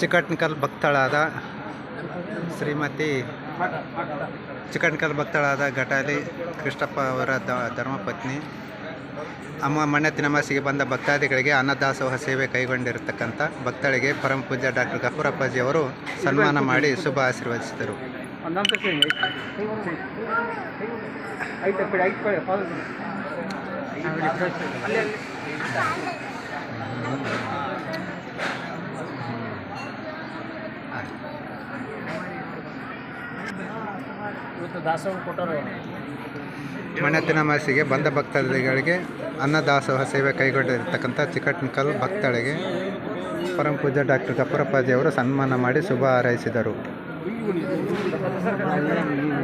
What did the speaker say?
ಚಿಕಟ್ನಿಕಲ್ ಭಕ್ತಳಾದ ಶ್ರೀಮತಿ ಚಿಕಟ್ನಿಕಲ್ ಭಕ್ತಳಾದ ಘಟಾಲಿ ಕೃಷ್ಣಪ್ಪ ಅವರ ಧರ್ಮಪತ್ನಿ. ಅಮ್ಮ ಮನೆ ತಿನಮಾಸಿಗೆ ಬಂದ ಭಕ್ತಾದಿಗಳಿಗೆ ಅನ್ನದಾಸೋಹ ಸೇವೆ ಕೈಗೊಂಡಿರತಕ್ಕಂಥ ಭಕ್ತಳಿಗೆ ಪರಮಪೂಜ್ಯ ಡಾಕ್ಟರ್ ಗಫೂರಪ್ಪಾಜಿ ಅವರು ಸನ್ಮಾನ ಮಾಡಿ ಶುಭ ಆಶೀರ್ವದಿಸಿದರು. ಇವತ್ತು ದಾಸೋಹ ಕೊಟ್ಟರು ಮಣ್ಣೆತ್ತಿನ ಮಾಸಿಗೆ ಬಂದ ಭಕ್ತಾದಿಗಳಿಗೆ ಅನ್ನದಾಸೋಹ ಸೇವೆ ಕೈಗೊಂಡಿರ್ತಕ್ಕಂಥ ಚಿಕಟ್ನಿಕಲ್ ಭಕ್ತಳಿಗೆ ಪರಂ ಪೂಜಾ ಡಾಕ್ಟರ್ ಕಪ್ಪರಪ್ಪಾಜಿಯವರು ಸನ್ಮಾನ ಮಾಡಿ ಶುಭ ಹಾರೈಸಿದರು. 哎呦我的妈